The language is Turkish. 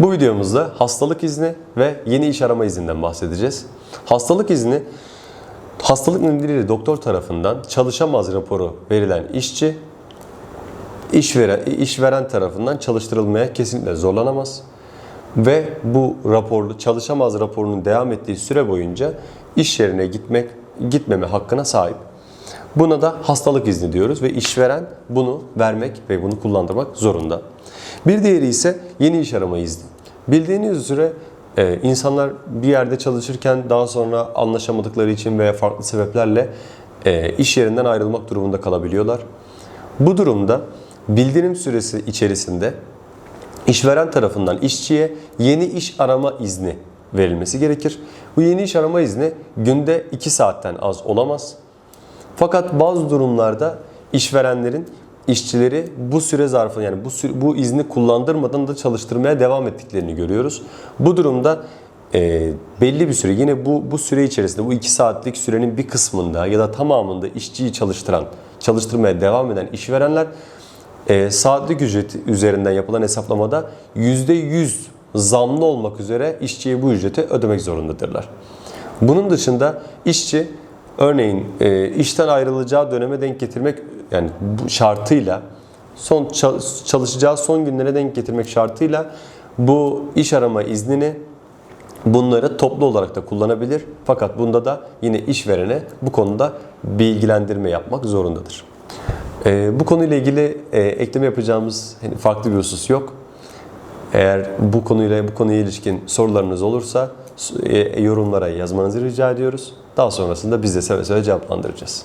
Bu videomuzda hastalık izni ve yeni iş arama izninden bahsedeceğiz. Hastalık izni hastalık nedeniyle doktor tarafından çalışamaz raporu verilen işçi işveren, işveren tarafından çalıştırılmaya kesinlikle zorlanamaz. Ve bu raporlu çalışamaz raporunun devam ettiği süre boyunca iş yerine gitmek gitmeme hakkına sahip. Buna da hastalık izni diyoruz ve işveren bunu vermek ve bunu kullandırmak zorunda. Bir diğeri ise yeni iş arama izni. Bildiğiniz üzere e, insanlar bir yerde çalışırken daha sonra anlaşamadıkları için veya farklı sebeplerle e, iş yerinden ayrılmak durumunda kalabiliyorlar. Bu durumda bildirim süresi içerisinde işveren tarafından işçiye yeni iş arama izni verilmesi gerekir. Bu yeni iş arama izni günde 2 saatten az olamaz. Fakat bazı durumlarda işverenlerin işçileri bu süre zarfı yani bu süre, bu izni kullandırmadan da çalıştırmaya devam ettiklerini görüyoruz. Bu durumda e, belli bir süre yine bu bu süre içerisinde bu 2 saatlik sürenin bir kısmında ya da tamamında işçiyi çalıştıran, çalıştırmaya devam eden işverenler e, saatlik ücret üzerinden yapılan hesaplamada %100 zamlı olmak üzere işçiye bu ücreti ödemek zorundadırlar. Bunun dışında işçi örneğin e, işten ayrılacağı döneme denk getirmek yani bu şartıyla son çal- çalışacağı son günlere denk getirmek şartıyla bu iş arama iznini bunları toplu olarak da kullanabilir. Fakat bunda da yine işverene bu konuda bilgilendirme yapmak zorundadır. Ee, bu konuyla ilgili e, ekleme yapacağımız hani farklı bir husus yok. Eğer bu konuyla bu konuya ilişkin sorularınız olursa e, yorumlara yazmanızı rica ediyoruz. Daha sonrasında biz de seve seve cevaplandıracağız.